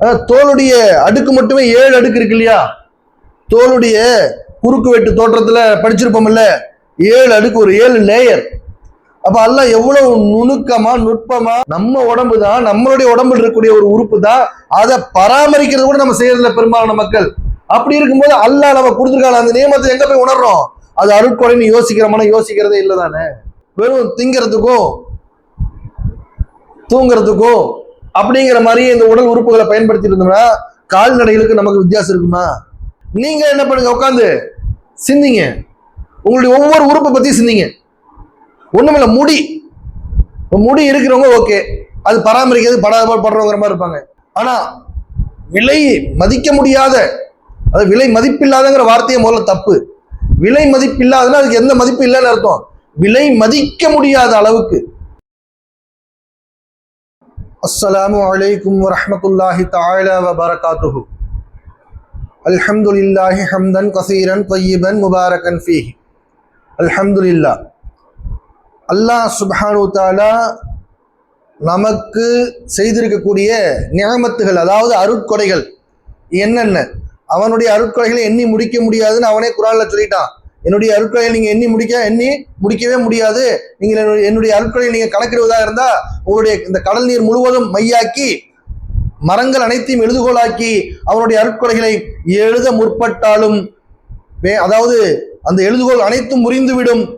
அஹ் தோலுடைய அடுக்கு மட்டுமே ஏழு அடுக்கு இருக்கு இல்லையா? தோலுடைய குறுக்கு வெட்டு தோற்றத்தில் படிச்சிருப்போம்ல ஏழு அடுக்கு ஒரு ஏழு லேயர் அப்ப அல்லாஹ் எவ்வளவு நுணுக்கமா நுட்பமா நம்ம உடம்பு தான் நம்மளுடைய உடம்புல இருக்கக்கூடிய ஒரு உறுப்பு தான் அதை பராமரிக்கிறது கூட நம்ம செய்யறதுல பெரும்பாலான மக்கள். அப்படி இருக்கும்போது அல்லாஹ் நம்ம கொடுத்துருக்காங்க அந்த நியமத்தை எங்க போய் உணர்றோம்? அது அருட்கொலைன்னு யோசிக்கிறோம்னா யோசிக்கிறதே இல்லை தானே வெறும் திங்கிறதுக்கும் தூங்குறதுக்கும் அப்படிங்கிற மாதிரி இந்த உடல் உறுப்புகளை பயன்படுத்தி இருந்தோம்னா கால்நடைகளுக்கு நமக்கு வித்தியாசம் இருக்குமா? நீங்க என்ன பண்ணுங்க உட்காந்து சிந்திங்க. உங்களுடைய ஒவ்வொரு உறுப்பை பத்தி சிந்திங்க. ஒண்ணுமில்ல முடி. முடி இருக்கிறவங்க ஓகே அது பராமரிக்கிறது படாத படுறவங்கிற மாதிரி இருப்பாங்க. ஆனா விலை மதிக்க முடியாத அது விலை மதிப்பில்லாதங்கிற வார்த்தையை முதல்ல தப்பு. விலை மதிப்பில்லாதுன்னா அதுக்கு எந்த மதிப்பு இல்லைன்னு அர்த்தம். விலை மதிக்க முடியாத அளவுக்கு. அஸ்ஸலாமு அலைக்கும் வரஹ்மத்துல்லாஹி தஆலா வ பரகாத்துஹு அல்ஹம்துலில்லாஹி ஹம்தன் கசீரன் தய்யிபன் முபாரகன் ஃபீஹி. அல்ஹம்துலில்லாஹ். அல்லாஹ் சுப்ஹானு தாலா நமக்கு செய்திருக்கக்கூடிய நியமத்துகள் அதாவது அருட்கொடைகள் என்னென்ன? அவனுடைய அருட்கொடைகளை எண்ணி முடிக்க முடியாதுன்னு அவனே குரான்ல சொல்லிட்டான். என்னுடைய அருட்கொடையை நீங்க எண்ணி முடிக்க எண்ணி முடிக்கவே முடியாது. நீங்க என்னுடைய- என்னுடைய நீங்கள் நீங்க இருந்தால் இருந்தா உங்களுடைய இந்த கடல் நீர் முழுவதும் மையாக்கி மரங்கள் அனைத்தையும் எழுதுகோலாக்கி அவனுடைய அருட்கொடைகளை எழுத முற்பட்டாலும் வே- அதாவது அந்த எழுதுகோள் அனைத்தும் முறிந்துவிடும்.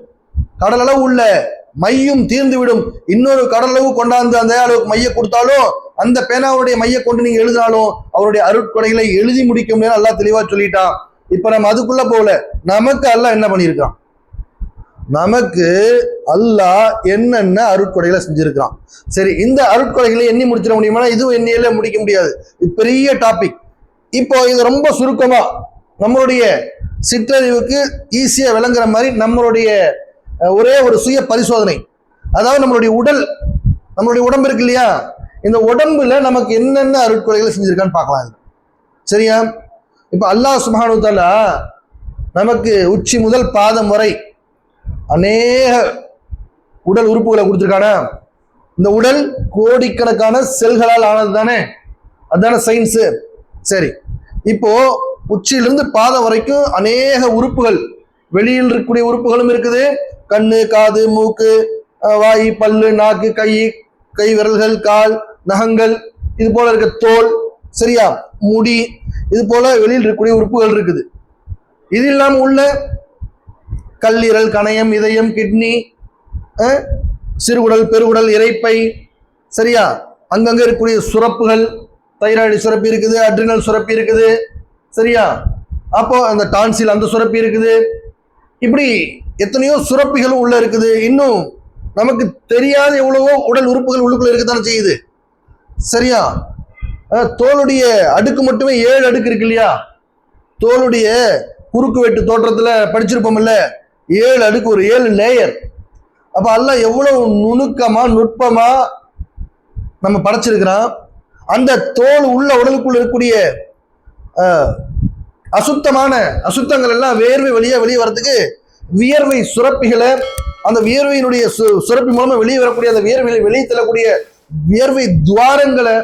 கடலளவு உள்ள மையும் தீர்ந்துவிடும். இன்னொரு கடலளவு கொண்டாந்து அந்த அளவுக்கு மைய கொடுத்தாலும் அந்த பேனாவுடைய மைய கொண்டு நீங்க எழுதினாலும் அவருடைய அருட்கொலைகளை எழுதி முடிக்க முடியாது நல்லா தெளிவா சொல்லிட்டான். இப்ப நம்ம அதுக்குள்ள போகல. நமக்கு அல்லாஹ் என்ன பண்ணியிருக்கான்? நமக்கு அல்லாஹ் என்னென்ன அருட்கொடைகளை செஞ்சிருக்கான் சரி இந்த அருட்கொடைகளை எண்ணி முடிச்சிட முடியுமா இதுவும் எண்ணியில முடிக்க முடியாது. இது பெரிய டாபிக் இப்போ இது ரொம்ப சுருக்கமா நம்மளுடைய சிற்றறிவுக்கு ஈஸியா விளங்குற மாதிரி நம்மளுடைய ஒரே ஒரு சுய பரிசோதனை. அதாவது நம்மளுடைய உடல் நம்மளுடைய உடம்பு இருக்கு இல்லையா? இந்த உடம்புல நமக்கு என்னென்ன அருட்கொலைகளை செஞ்சிருக்கான்னு பார்க்கலாம். சரியா? இப்போ அல்லாஹ் சுபானு வ நமக்கு உச்சி முதல் பாதம் வரை அநேக உடல் உறுப்புகளை கொடுத்துருக்கானா? இந்த உடல் கோடிக்கணக்கான செல்களால் ஆனது தானே? அதுதானே சயின்ஸு சரி. இப்போ உச்சியிலிருந்து பாதம் வரைக்கும் அநேக உறுப்புகள் வெளியில் இருக்கக்கூடிய உறுப்புகளும் இருக்குது. கண்ணு காது மூக்கு வாய் பல்லு நாக்கு கை கை விரல்கள் கால் நகங்கள் இது போல இருக்க தோல் சரியா? முடி இது போல வெளியில் இருக்கக்கூடிய உறுப்புகள் இருக்குது. இது இல்லாம உள்ள கல்லீரல் கணையம் இதயம் கிட்னி சிறுகுடல் பெருகுடல் இறைப்பை சரியா? அங்கங்க இருக்கக்கூடிய சுரப்புகள் தைராய்டு சுரப்பி இருக்குது அட்ரினல் சுரப்பி இருக்குது சரியா? அப்போ அந்த டான்சில் அந்த சுரப்பி இருக்குது. இப்படி எத்தனையோ சுரப்பிகளும் உள்ள இருக்குது. இன்னும் நமக்கு தெரியாத எவ்வளவோ உடல் உறுப்புகள் உள்ளுக்குள்ள இருக்கத்தானே செய்யுது. சரியா? தோலுடைய அடுக்கு மட்டுமே ஏழு அடுக்கு இருக்கு இல்லையா? தோலுடைய குறுக்கு வெட்டு தோற்றத்தில் படிச்சிருப்போம்ல ஏழு அடுக்கு ஒரு ஏழு லேயர் அப்ப எல்லாம் எவ்வளவு நுணுக்கமா நுட்பமா நம்ம படைச்சிருக்கிறான். அந்த தோல் உள்ள உடலுக்குள்ள இருக்கக்கூடிய அசுத்தமான அசுத்தங்கள் எல்லாம் வேர்வை வழியா வெளியே வரதுக்கு வியர்வை சுரப்பிகளை அந்த வியர்வையினுடைய சு- சுரப்பி மூலமா வெளியே வரக்கூடிய அந்த வியர்வையை வெளியே தள்ளக்கூடிய வியர்வை துவாரங்களை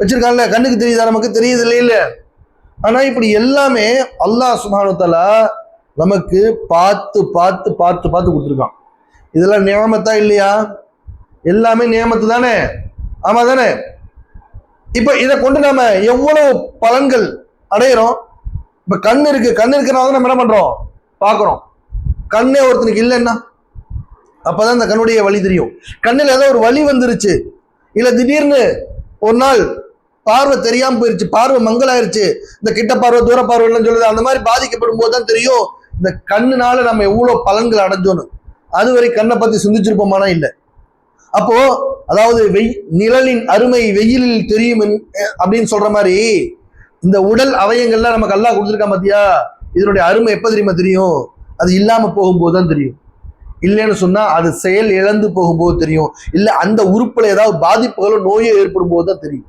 வச்சிருக்காங்கல்ல கண்ணுக்கு தெரியுதா நமக்கு? தெரியுது இல்ல. ஆனா இப்படி எல்லாமே அல்லாஹ் சுப்ஹானஹு நமக்கு பார்த்து பார்த்து பார்த்து பார்த்து கொடுத்துருக்கான். இதெல்லாம் நியமத்தா இல்லையா? எல்லாமே நியமத்து தானே? ஆமா தானே? இப்ப இதை கொண்டு நாம எவ்வளவு பலன்கள் அடையிறோம்? இப்ப கண் இருக்கு கண் இருக்கிறனால நம்ம என்ன பண்றோம்? பார்க்குறோம். கண்ணே ஒருத்தனுக்கு இல்லைன்னா அப்பதான் அந்த கண்ணுடைய வலி தெரியும். கண்ணில் ஏதோ ஒரு வலி வந்துருச்சு. இல்ல திடீர்னு ஒரு நாள் பார்வை தெரியாம போயிருச்சு. பார்வை மங்கலாயிருச்சு. இந்த கிட்ட பார்வை தூர பார்வைன்னு சொல்லுது. அந்த மாதிரி பாதிக்கப்படும் போது தான் தெரியும். இந்த கண்ணுனால நம்ம எவ்வளோ பலன்கள் அடைஞ்சோன்னு. அதுவரை கண்ணை பத்தி சிந்திச்சிருப்போமானா இல்லை. அப்போ அதாவது வெய் நிழலின் அருமை வெயிலில் தெரியும் அப்படின்னு சொல்ற மாதிரி இந்த உடல் அவயங்கள்லாம் நமக்கு அல்லாஹ் கொடுத்துருக்கா பாத்தியா? இதனுடைய அருமை எப்ப தெரியுமா தெரியும்? அது இல்லாம போகும்போது தான் தெரியும். இல்லைன்னு சொன்னா அது செயல் இழந்து போகும்போது தெரியும். இல்ல அந்த உறுப்புல ஏதாவது பாதிப்புகளோ நோயோ ஏற்படும் போது தான் தெரியும்.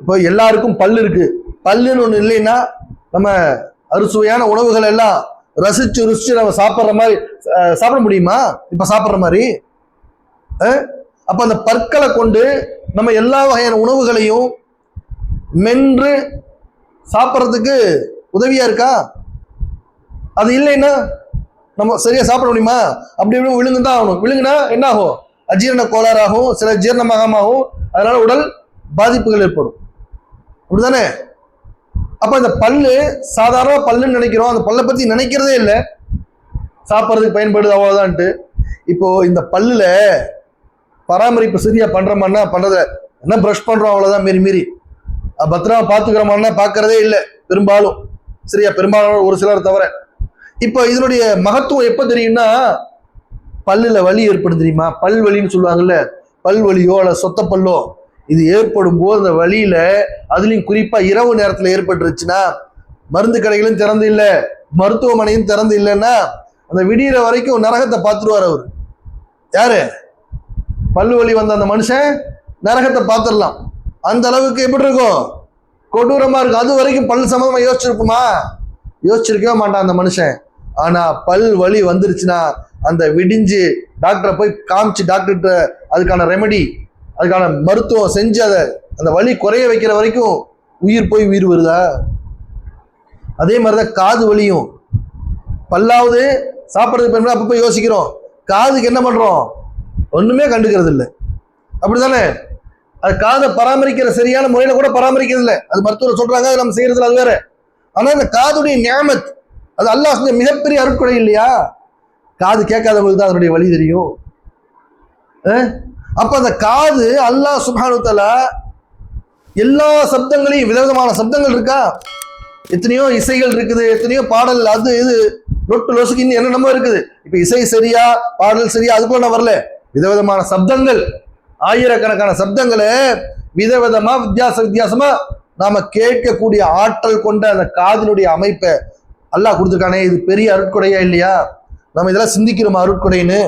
இப்போ எல்லாருக்கும் பல்லு இருக்கு. பல்லுன்னு ஒன்று இல்லைன்னா நம்ம அறுசுவையான உணவுகள் எல்லாம் ரசிச்சு ருசிச்சு நம்ம சாப்பிட்ற மாதிரி சாப்பிட முடியுமா? இப்போ சாப்பிட்ற மாதிரி? அப்போ அந்த பற்களை கொண்டு நம்ம எல்லா வகையான உணவுகளையும் மென்று சாப்பிட்றதுக்கு உதவியா இருக்கா? அது இல்லைன்னா நம்ம சரியா சாப்பிட முடியுமா? அப்படி இப்படி விழுங்கு தான் ஆகணும். விழுங்குனா என்ன ஆகும் அஜீரண கோளாறாகும் சில ஜீரணமாகமாகும் அதனால உடல் பாதிப்புகள் ஏற்படும். அப்படிதானே அப்ப இந்த பல்லு சாதாரண பல்லுன்னு நினைக்கிறோம். அந்த பல்லை பத்தி நினைக்கிறதே இல்லை. சாப்பிட்றதுக்கு பயன்படுது அவ்வளவுதான்ட்டு. இப்போ இந்த பல்லுல பராமரிப்பு சரியா பண்றோமான்னா பண்றத என்ன ப்ரஷ் பண்றோம் அவ்வளவுதான் மீறி மீறி. அது பத்திரமா பாத்துக்கிறோமான்னா பார்க்கறதே இல்லை பெரும்பாலும். சரியா பெரும்பாலும் ஒரு சிலர் தவிர. இப்போ இதனுடைய மகத்துவம் எப்போ தெரியும்னா பல்லுல வலி ஏற்படும் தெரியுமா? பல் வலின்னு சொல்லுவாங்கல்ல பல் வலியோ அல்ல சொத்த பல்லோ இது ஏற்படும் போது அந்த வழியில் அதுலயும் குறிப்பா இரவு நேரத்துல ஏற்பட்டுருச்சுன்னா மருந்து கடைகளும் திறந்து இல்லை மருத்துவமனையும் திறந்து இல்லைன்னா அந்த விடியிற வரைக்கும் நரகத்தை பார்த்துருவார் அவர். யாரு? பல்லு வலி வந்த அந்த மனுஷன் நரகத்தை பார்த்துடலாம். அந்த அளவுக்கு எப்படி இருக்கும்? கொடூரமா இருக்கும். அது வரைக்கும் பல் சம்மந்தமா யோசிச்சிருக்குமா? யோசிச்சிருக்கவே மாட்டான் அந்த மனுஷன். ஆனா பல் வலி வந்துருச்சுன்னா அந்த விடிஞ்சு டாக்டரை போய் காமிச்சு டாக்டர்கிட்ட அதுக்கான ரெமெடி அதுக்கான மருத்துவம் செஞ்சு அதை அந்த வலி குறைய வைக்கிற வரைக்கும் உயிர் போய் உயிர் வருதா? அதே மாதிரி தான் காது வலியும். பல்லாவது சாப்பிட்றதுக்கு பெருமை அப்பப்போ யோசிக்கிறோம். காதுக்கு என்ன பண்ணுறோம் ஒன்றுமே கண்டுக்கிறது இல்லை அப்படிதானே அது காதை பராமரிக்கிற சரியான முறையில் கூட பராமரிக்கிறது இல்லை அது மருத்துவர் சொல்கிறாங்க அது நம்ம செய்யறதுல அது வேற. ஆனால் இந்த காதுடைய நியாமத் அது அல்லாஹ் செஞ்ச மிகப்பெரிய அருட்கொடை இல்லையா? காது கேட்காதவங்களுக்கு தான் அதனுடைய வழி தெரியும். அப்போ அந்த காது அல்லாஹ் சுபானுத்தல எல்லா சப்தங்களையும் விதவிதமான சப்தங்கள் இருக்கா? எத்தனையோ இசைகள் இருக்குது எத்தனையோ பாடல் அது இது லொட்டு லொசுக்கு இன்னும் என்னென்னமோ இருக்குது. இப்போ இசை சரியா பாடல் சரியா அதுக்குள்ள நான் வரல. விதவிதமான சப்தங்கள் ஆயிரக்கணக்கான சப்தங்களை விதவிதமா வித்தியாச வித்தியாசமா நாம கேட்கக்கூடிய ஆற்றல் கொண்ட அந்த காதினுடைய அமைப்பை அல்லாஹ் கொடுத்துருக்கானே இது பெரிய அருட்கொடையா இல்லையா? நம்ம இதெல்லாம் சிந்திக்கிறோமா அருட்கொடைன்னு?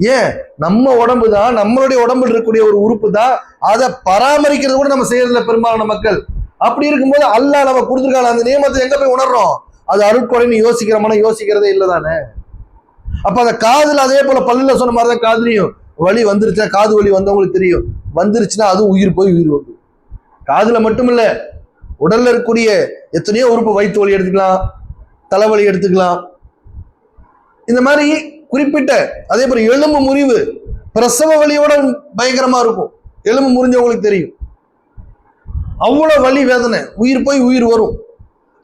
ஏன்? நம்ம உடம்பு தான் நம்மளுடைய உடம்புல இருக்கக்கூடிய ஒரு உறுப்பு தான் அதை பராமரிக்கிறது கூட நம்ம செய்யறதுல பெரும்பாலான மக்கள். அப்படி இருக்கும்போது அல்லாஹ் நம்ம கொடுத்துருக்கான அந்த நியமத்தை எங்க போய் உணர்றோம்? அது அருட்கொடைன்னு யோசிக்கிறோம்னா யோசிக்கிறதே இல்லை தானே? அப்ப அந்த காதுல அதே போல பல்லுல சொன்ன மாதிரி தான் காதுலையும் வலி வந்துருச்சுன்னா காது வலி வந்தவங்களுக்கு தெரியும். வந்துருச்சுன்னா அதுவும் உயிர் போய் உயிர் வந்து காதுல மட்டும் இல்ல உடல்ல இருக்கக்கூடிய எத்தனையோ உறுப்பு வயிற்று வலி எடுத்துக்கலாம் தலைவலி எடுத்துக்கலாம். இந்த மாதிரி குறிப்பிட்ட அதே போல எலும்பு முறிவு பிரசவ வலியோட பயங்கரமா இருக்கும். எலும்பு முறிஞ்சவங்களுக்கு தெரியும். அவ்வளோ வலி வேதனை. உயிர் போய் உயிர் வரும்.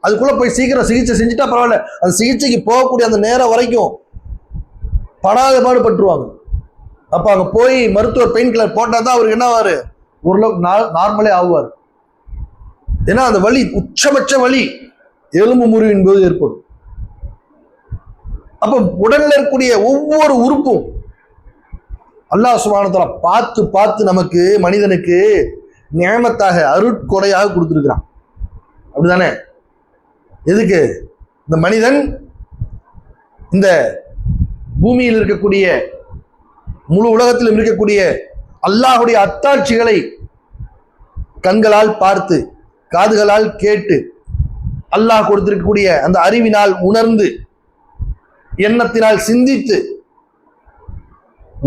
அதுக்குள்ள போய் சீக்கிரம் சிகிச்சை செஞ்சுட்டா பரவாயில்ல. அந்த சிகிச்சைக்கு போகக்கூடிய அந்த நேரம் வரைக்கும் படாத பாடுபட்டுருவாங்க. பட்டுருவாங்க அங்கே போய் மருத்துவர் பெயின் கில்லர் போட்டால் தான் அவருக்கு என்ன ஆவார்? ஓரளவுக்கு நார்மலே ஆகுவார் ஏன்னா அந்த வலி உச்சபட்ச வலி. எலும்பு முறிவின் போது ஏற்படும். அப்ப உடல்ல இருக்கக்கூடிய ஒவ்வொரு உறுப்பும் அல்லாஹ் சுபானத்துல பார்த்து பார்த்து நமக்கு மனிதனுக்கு நியமத்தாக அருட்கொடையாக கொடுத்துருக்கிறான். அப்படிதானே எதுக்கு? இந்த மனிதன் இந்த பூமியில் இருக்கக்கூடிய முழு உலகத்திலும் இருக்கக்கூடிய அல்லாஹுடைய அத்தாட்சிகளை கண்களால் பார்த்து காதுகளால் கேட்டு அல்லாஹ் கொடுத்திருக்கக்கூடிய அந்த அறிவினால் உணர்ந்து எண்ணத்தினால் சிந்தித்து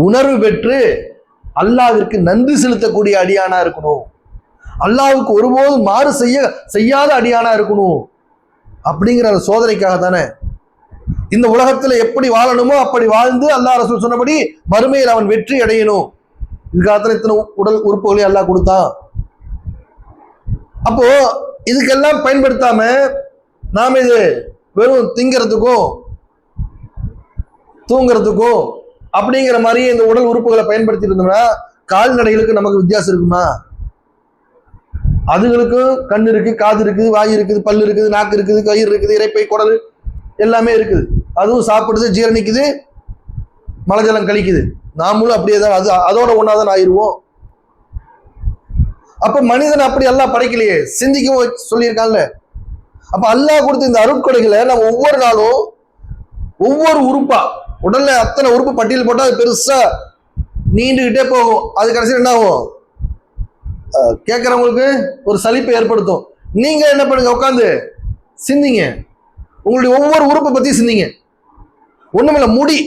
உணர்வு பெற்று அல்லாவிற்கு நன்றி செலுத்தக்கூடிய அடியானா இருக்கணும். அல்லாவுக்கு ஒருபோதும் மாறு செய்ய செய்யாத அடியானா இருக்கணும். அப்படிங்கிற அந்த சோதனைக்காக தானே இந்த உலகத்துல எப்படி வாழணுமோ அப்படி வாழ்ந்து அல்லாஹ் ரசூல் சொன்னபடி மறுமையில் அவன் வெற்றி அடையணும். இதுக்காகத்தான் இத்தனை உடல் உறுப்புகளையும் அல்லாஹ் கொடுத்தான். அப்போ இதுக்கெல்லாம் பயன்படுத்தாம நாம் இது வெறும் திங்கிறதுக்கும் தூங்குறதுக்கும் அப்படிங்கிற மாதிரி இந்த உடல் உறுப்புகளை பயன்படுத்தி இருந்தோம்னா கால்நடைகளுக்கு நமக்கு வித்தியாசம் இருக்குமா? அதுகளுக்கும் கண் இருக்கு காது இருக்குது வாய் இருக்குது பல் இருக்குது நாக்கு இருக்குது கயிறு இருக்குது இறைப்பை குடல் எல்லாமே இருக்குது. அதுவும் சாப்பிடுது ஜீரணிக்குது மலஜலம் கழிக்குது. நாமளும் அப்படியே தான் அது அதோட ஒன்றா தான் ஆயிடுவோம் அப்ப மனிதன் அப்படி எல்லாம் படைக்கலையே. சிந்திக்கவும் சொல்லியிருக்கான்ல. அப்ப அல்லாஹ் கொடுத்த இந்த அருட்கொடைகளை நம்ம ஒவ்வொரு நாளும் ஒவ்வொரு உறுப்பா உடல்ல அத்தனை உறுப்பு பட்டியல் போட்டால் அது பெருசா நீண்டுகிட்டே போகும். அது கடைசியில் என்ன ஆகும்? கேட்குறவங்களுக்கு ஒரு சலிப்பை ஏற்படுத்தும். நீங்க என்ன பண்ணுங்க உட்காந்து சிந்திங்க. உங்களுடைய ஒவ்வொரு உறுப்பை பத்தி சிந்திங்க. ஒண்ணுமில்ல முடி.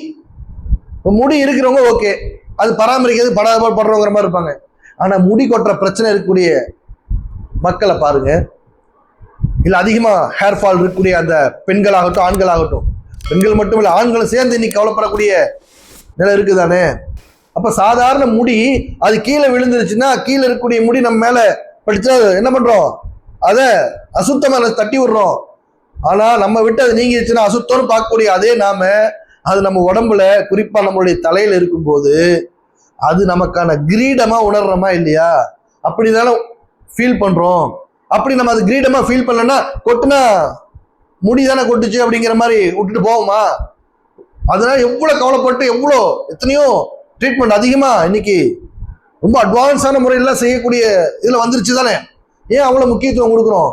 முடி இருக்கிறவங்க ஓகே. அது பராமரிக்கிறது படாத பாடு படுறவங்கிற மாதிரி இருப்பாங்க. ஆனா முடி கொட்டுற பிரச்சனை இருக்கக்கூடிய மக்களை பாருங்க. இல்லை அதிகமாக ஹேர் ஃபால் இருக்கக்கூடிய அந்த பெண்களாகட்டும் ஆண்களாகட்டும். பெண்கள் மட்டும் இல்லை ஆண்களும் சேர்ந்து இன்னைக்கு கவலைப்படக்கூடிய நிலை இருக்குதானே? அப்போ சாதாரண முடி அது கீழே விழுந்துருச்சுன்னா கீழே இருக்கக்கூடிய முடி நம்ம மேலே படிச்சா என்ன பண்ணுறோம் அதை அசுத்தமாக தட்டி விடுறோம். ஆனால் நம்ம விட்டு அது நீங்கிருச்சுன்னா அசுத்தம்னு பார்க்கக்கூடிய அதே நாம அது நம்ம உடம்புல குறிப்பாக நம்மளுடைய தலையில் இருக்கும்போது அது நமக்கான கிரீடமா உணர்றோமா இல்லையா? அப்படி தானே ஃபீல் பண்றோம். அப்படி நம்ம அது கிரீடமா ஃபீல் பண்ணலன்னா கொட்டுனா முடி தானே கொட்டுச்சு அப்படிங்கிற மாதிரி விட்டுட்டு போவோமா? அதனால எவ்வளோ கவலைப்பட்டு எவ்வளோ எத்தனையோ ட்ரீட்மெண்ட் அதிகமாக இன்னைக்கு ரொம்ப அட்வான்ஸான முறையெல்லாம் செய்யக்கூடிய இதில் வந்துருச்சு தானே? ஏன் அவ்வளோ முக்கியத்துவம் கொடுக்குறோம்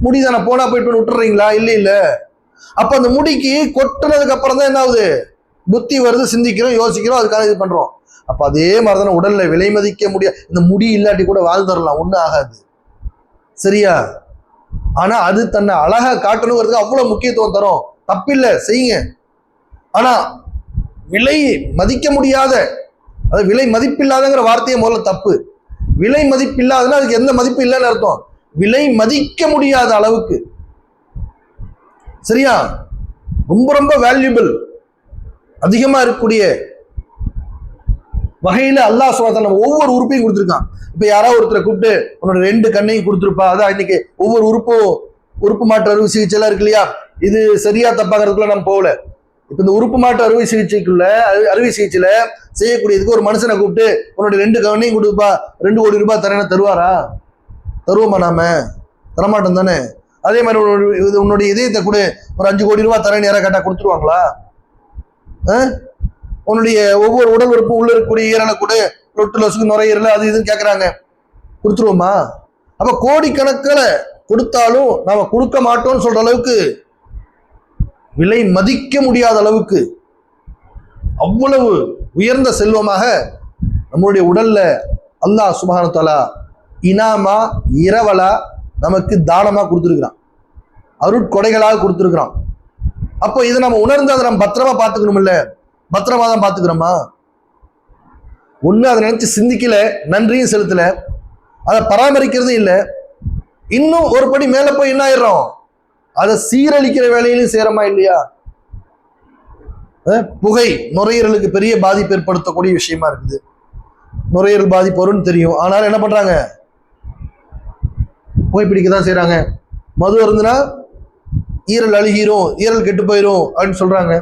முடி தானே போனால் போயிட்டு வந்து விட்டுறீங்களா? இல்லை இல்லை. அப்போ அந்த முடிக்கு கொட்டுனதுக்கு அப்புறம் தான் என்ன ஆகுது புத்தி வருது சிந்திக்கிறோம் யோசிக்கிறோம் அதுக்காக இது பண்ணுறோம் அப்போ அதே மாதிரி தானே உடலில் விலை மதிக்க முடியாது இந்த முடி இல்லாட்டி கூட வாழ்ந்துடலாம் ஒன்றும் ஆகாது. சரியா? ஆனா அது தன்னை அழகா காட்டணுங்கிறதுக்கு அவ்வளவு முக்கியத்துவம் தரும். தப்பில்லை செய்யுங்க. ஆனா விலை மதிக்க முடியாத அது விலை மதிப்பில்லாதங்கிற வார்த்தையே முதல்ல தப்பு. விலை மதிப்பில்லாதன்னா அதுக்கு எந்த மதிப்பு இல்லைன்னு அர்த்தம். விலை மதிக்க முடியாத அளவுக்கு. சரியா? ரொம்ப ரொம்ப வேல்யூபிள் அதிகமா இருக்கக்கூடிய வகையில அல்லாஹ் சுவாத்த நம்ம ஒவ்வொரு உறுப்பையும் கொடுத்துருக்கான். இப்ப யாராவது ஒருத்தரை கூப்பிட்டு உன்னோட ரெண்டு கண்ணையும் கொடுத்துருப்பா. அதான் இன்னைக்கு ஒவ்வொரு உறுப்பும் உறுப்பு மாற்று அறுவை சிகிச்சை எல்லாம் இருக்கு இல்லையா? இது சரியா தப்பாங்கிறதுக்குள்ள நம்ம போகல. இப்ப இந்த உறுப்பு மாற்று அறுவை சிகிச்சைக்குள்ள அறுவை சிகிச்சையில செய்யக்கூடியதுக்கு ஒரு மனுஷனை கூப்பிட்டு உன்னோட ரெண்டு கண்ணையும் கொடுப்பா. ரெண்டு கோடி ரூபாய் தரேன்னு தருவாரா? தருவோமா நாம? தரமாட்டோம் தானே? அதே மாதிரி உன்னோட- இது உன்னுடைய இதயத்தை கூட ஒரு அஞ்சு கோடி ரூபாய் தரேன்னு யாராவது கேட்டா கொடுத்துருவாங்களா? ஆ? உன்னுடைய ஒவ்வொரு உடல் உறுப்பு உள்ள இருக்கக்கூடிய ஈரனை கூட ரொட்டு லசுக்கு நுரையீரல் அது இதுன்னு கேட்குறாங்க கொடுத்துருவோமா? அப்போ கோடிக்கணக்கில் கொடுத்தாலும் நாம் கொடுக்க மாட்டோம்னு சொல்கிற அளவுக்கு விலை மதிக்க முடியாத அளவுக்கு அவ்வளவு உயர்ந்த செல்வமாக நம்மளுடைய உடல்ல அல்லாஹ் சுபானத்தாலா இனாமா இரவலா நமக்கு தானமாக கொடுத்துருக்குறான். அருட்கொடைகளாக கொடுத்துருக்குறான். அப்போ இதை நம்ம உணர்ந்து அதை நம்ம பத்திரமா பார்த்துக்கணும்ல பத்திரமா தான் பார்த்துக்கிறோமா? ஒன்று அதை நினச்சி சிந்திக்கல நன்றியும் செலுத்தலை. அதை பராமரிக்கிறதும் இல்லை. இன்னும் ஒரு படி மேலே போய் என்ன ஆயிடுறோம்? அதை சீரழிக்கிற வேலையிலும் சேரமா இல்லையா? புகை நுரையீரலுக்கு பெரிய பாதிப்பு ஏற்படுத்தக்கூடிய விஷயமா இருக்குது. நுரையீரல் பாதிப்பு வரும்னு தெரியும். ஆனாலும் என்ன பண்றாங்க? புகைப்பிடிக்க தான் செய்கிறாங்க மது அருந்துனா ஈரல் அழுகிரும் ஈரல் கெட்டு போயிடும் அப்படின்னு சொல்றாங்க.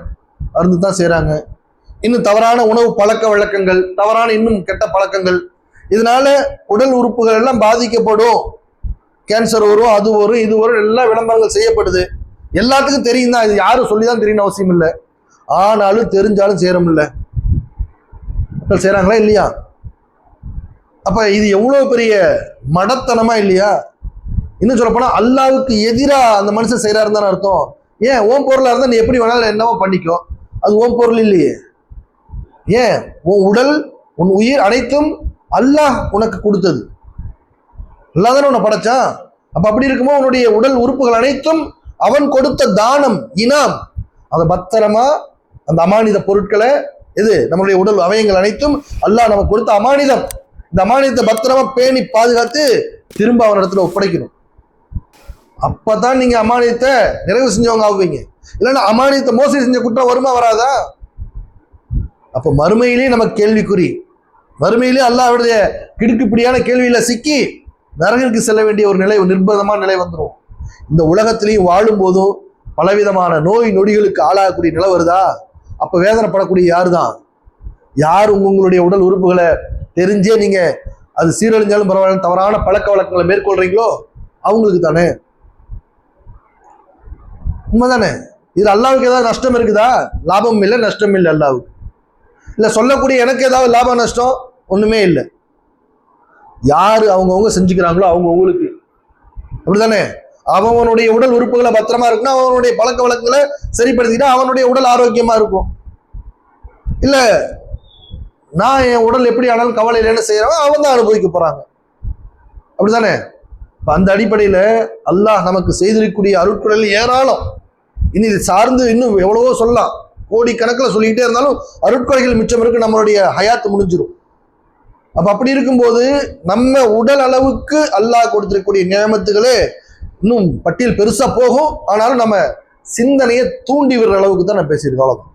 அருந்து தான் செய்கிறாங்க இன்னும் தவறான உணவு பழக்க வழக்கங்கள் தவறான இன்னும் கெட்ட பழக்கங்கள். இதனால உடல் உறுப்புகள் எல்லாம் பாதிக்கப்படும். கேன்சர் வரும் அது வரும் இது வரும் எல்லா விளம்பரங்கள் செய்யப்படுது. எல்லாத்துக்கும் தெரியும் தான் இது யாரும் சொல்லி தான் தெரியணும் அவசியம் இல்லை. ஆனாலும் தெரிஞ்சாலும் சேர முடியல மக்கள் செய்கிறாங்களா இல்லையா? அப்ப இது எவ்வளோ பெரிய மடத்தனமா இல்லையா? இன்னும் சொல்ல அல்லாவுக்கு எதிராக அந்த மனுஷன் செய்யறாருன்னு தானே அர்த்தம். ஏன் ஓம் பொருளாக இருந்தால் நீ எப்படி வேணாலும் என்னவோ பண்ணிக்கோ. அது ஓம் பொருள் இல்லையே. ஏன்? உன் உடல் உன் உயிர் அனைத்தும் அல்லாஹ் உனக்கு கொடுத்தது. அல்லாஹ் தானே உன்னை படைச்சான்? அப்போ அப்படி இருக்குமோ? உன்னுடைய உடல் உறுப்புகள் அனைத்தும் அவன் கொடுத்த தானம் இனாம். அதை பத்திரமா அந்த அமானித பொருட்களை எது நம்மளுடைய உடல் அவயங்கள் அனைத்தும் அல்லாஹ் நமக்கு கொடுத்த அமானிதம். இந்த அமானிதத்தை பத்திரமா பேணி பாதுகாத்து திரும்ப அவன் இடத்துல ஒப்படைக்கணும். அப்பதான் நீங்க அமானியத்தை நிறைவு செஞ்சவங்க ஆகுவீங்க. இல்லைன்னா அமானியத்தை மோசடி செஞ்ச குற்றம் வருமா வராதா? அப்ப மறுமையிலேயே நமக்கு கேள்விக்குறி. மறுமையிலே அல்லாவுடைய கிடுக்குப்பிடியான கேள்வியில சிக்கி நரகிற்கு செல்ல வேண்டிய ஒரு நிலை நிர்பந்தமான நிலை வந்துடும் இந்த உலகத்திலையும் வாழும்போதும் பலவிதமான நோய் நொடிகளுக்கு ஆளாகக்கூடிய நிலை வருதா? அப்ப வேதனைப்படக்கூடிய யார் தான் யார் உங்களுடைய உடல் உறுப்புகளை தெரிஞ்சே நீங்க அது சீரழிஞ்சாலும் பரவாயில்ல தவறான பழக்க வழக்கங்களை மேற்கொள்றீங்களோ? அவங்களுக்கு தானே. உண்மைதானே? இது அல்லாவுக்கு ஏதாவது நஷ்டம் இருக்குதா? லாபம் இல்லை நஷ்டம் இல்லை அல்லாவுக்கு. இல்லை சொல்லக்கூடிய எனக்கு ஏதாவது லாபம் நஷ்டம் ஒன்றுமே இல்லை. யார் அவங்கவுங்க செஞ்சுக்கிறாங்களோ அவங்கவுங்களுக்கு அப்படிதானே அவனுடைய உடல் உறுப்புகளை பத்திரமா இருக்குன்னா அவனுடைய பழக்க வழக்கங்களை சரிப்படுத்திக்கிட்டா அவனுடைய உடல் ஆரோக்கியமா இருக்கும். இல்ல நான் என் உடல் எப்படி ஆனாலும் கவலை இல்லைன்னு செய்யறவன் அவன் தான் அனுபவிக்க போறாங்க. அப்படிதானே இப்போ அந்த அடிப்படையில் அல்லாஹ் நமக்கு செய்திருக்கக்கூடிய அருட்குடல் ஏராளம். இனி இது சார்ந்து இன்னும் எவ்வளவோ சொல்லலாம். கோடி கணக்கில் சொல்லிக்கிட்டே இருந்தாலும் அருட்கொலைகள் மிச்சம் இருக்கு நம்மளுடைய ஹயாத்து முடிஞ்சிடும் அப்ப அப்படி இருக்கும்போது நம்ம உடல் அளவுக்கு அல்லாஹ் கொடுத்திருக்கக்கூடிய நியமத்துகளே இன்னும் பட்டியல் பெருசா போகும். ஆனாலும் நம்ம சிந்தனையை தூண்டி விடுற அளவுக்கு தான் நான் பேசியிருக்கோம் அவ்வளவுதான்.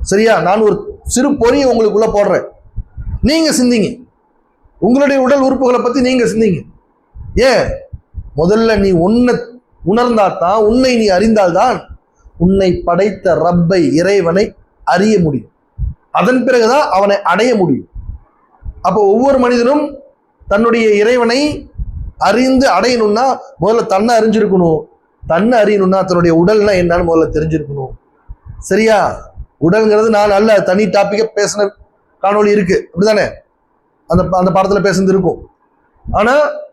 சரியா? நான் ஒரு சிறு பொறியை உங்களுக்குள்ள போடுறேன். நீங்க சிந்திங்க. உங்களுடைய உடல் உறுப்புகளை பத்தி நீங்க சிந்திங்க. ஏன்? முதல்ல நீ உன்னை உணர்ந்தாதான் உன்னை நீ அறிந்தால்தான் உன்னை படைத்த ரப்பை இறைவனை அறிய முடியும். அதன் பிறகுதான் அவனை அடைய முடியும். அப்போ ஒவ்வொரு மனிதனும் தன்னுடைய இறைவனை அறிந்து அடையணும்னா முதல்ல தன்னை அறிஞ்சிருக்கணும். தன்னை அறியணும்னா தன்னுடைய உடல்னா என்னன்னு முதல்ல தெரிஞ்சிருக்கணும். சரியா? உடல்ங்கிறது நான் நல்ல தனி டாப்பிக்காக பேசின காணொளி இருக்கு. அப்படிதானே அந்த அந்த படத்தில் பேசுனது இருக்கும். ஆனால்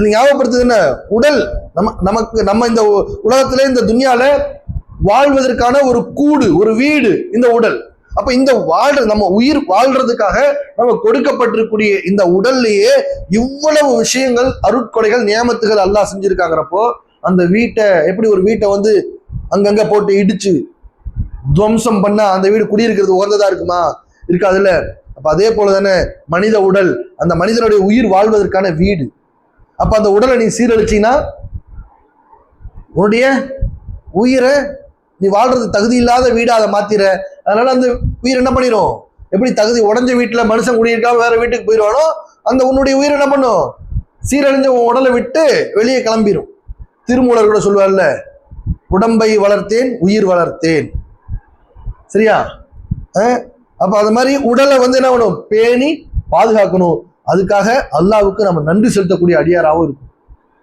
இதுல ஞாபகப்படுத்துது என்ன உடல். நம்ம நமக்கு நம்ம இந்த உ- இந்த துன்யால வாழ்வதற்கான ஒரு கூடு ஒரு வீடு இந்த உடல். அப்ப இந்த வாழ்ற நம்ம உயிர் வாழ்றதுக்காக நம்ம கொடுக்கப்பட்டிருக்கக்கூடிய இந்த உடல்லையே இவ்வளவு விஷயங்கள் அருட்கொடைகள் நியமத்துகள் எல்லாம் செஞ்சிருக்காங்கிறப்போ அந்த வீட்டை எப்படி ஒரு வீட்டை வந்து அங்கங்க போட்டு இடிச்சு துவம்சம் பண்ணா அந்த வீடு குடியிருக்கிறது உகந்ததா இருக்குமா? இருக்காதுல்ல? அப்ப அதே போல தானே மனித உடல் அந்த மனிதனுடைய உயிர் வாழ்வதற்கான வீடு. அப்ப அந்த உடலை நீ சீரழிச்சீங்கன்னா உன்னுடைய உயிரை நீ வாழ்றது தகுதி இல்லாத வீடாக அதை மாத்திர. அதனால அந்த உயிர் என்ன பண்ணிரும்? எப்படி தகுதி உடஞ்ச வீட்டுல மனுஷன் குடியிருக்காம வேற வீட்டுக்கு போயிடுவானோ அந்த உன்னுடைய உயிர் என்ன பண்ணும்? சீரழிஞ்ச உன் உடலை விட்டு வெளியே கிளம்பிடும் திருமூலர் கூட சொல்லுவார்ல உடம்பை வளர்த்தேன் உயிர் வளர்த்தேன். சரியா? அஹ் அப்ப அது மாதிரி உடலை வந்து என்ன பண்ணணும் பேணி பாதுகாக்கணும். அதுக்காக அல்லாவுக்கு நம்ம நன்றி செலுத்தக்கூடிய அடியாராகவும் இருக்கும்.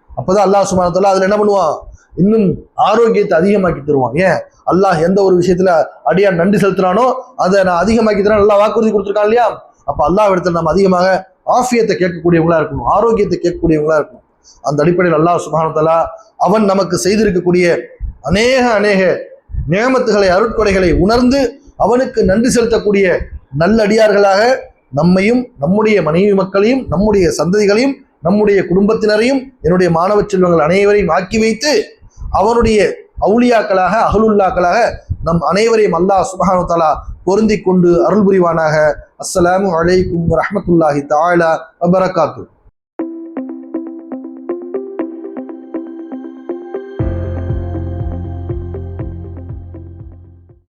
அப்போதான் அல்லாஹ் சுமானத்தில் அதில் என்ன பண்ணுவான்? இன்னும் ஆரோக்கியத்தை அதிகமாக்கி தருவான். ஏன்? அல்லாஹ் எந்த ஒரு விஷயத்துல அடியார் நன்றி செலுத்துறானோ அதை நான் அதிகமாக்கி தரேன் நல்லா வாக்குறுதி கொடுத்துருக்கான் இல்லையா? அப்போ அல்லாஹ் இடத்துல நம்ம அதிகமாக ஆஃபியத்தை கேட்கக்கூடியவங்களா இருக்கணும் ஆரோக்கியத்தை கேட்கக்கூடியவங்களா இருக்கணும். அந்த அடிப்படையில் அல்லாஹ் சுபானத்தலா அவன் நமக்கு செய்திருக்கக்கூடிய அநேக அநேக நியமத்துகளை அருட்கொடைகளை உணர்ந்து அவனுக்கு நன்றி செலுத்தக்கூடிய நல்லடியார்களாக நம்மையும் நம்முடைய மனைவி மக்களையும் நம்முடைய சந்ததிகளையும் நம்முடைய குடும்பத்தினரையும் என்னுடைய மாணவ செல்வங்கள் அனைவரையும் ஆக்கி வைத்து அவனுடைய அவுளியாக்களாக அகலுல்லாக்களாக நம் அனைவரையும் அல்லாஹ் சுபஹானு தாலா பொருந்திக் கொண்டு அருள் புரிவானாக அஸ்ஸலாமு அலைக்கும் ரஹமத்துல்லாஹி தஆலா வபரகாத்து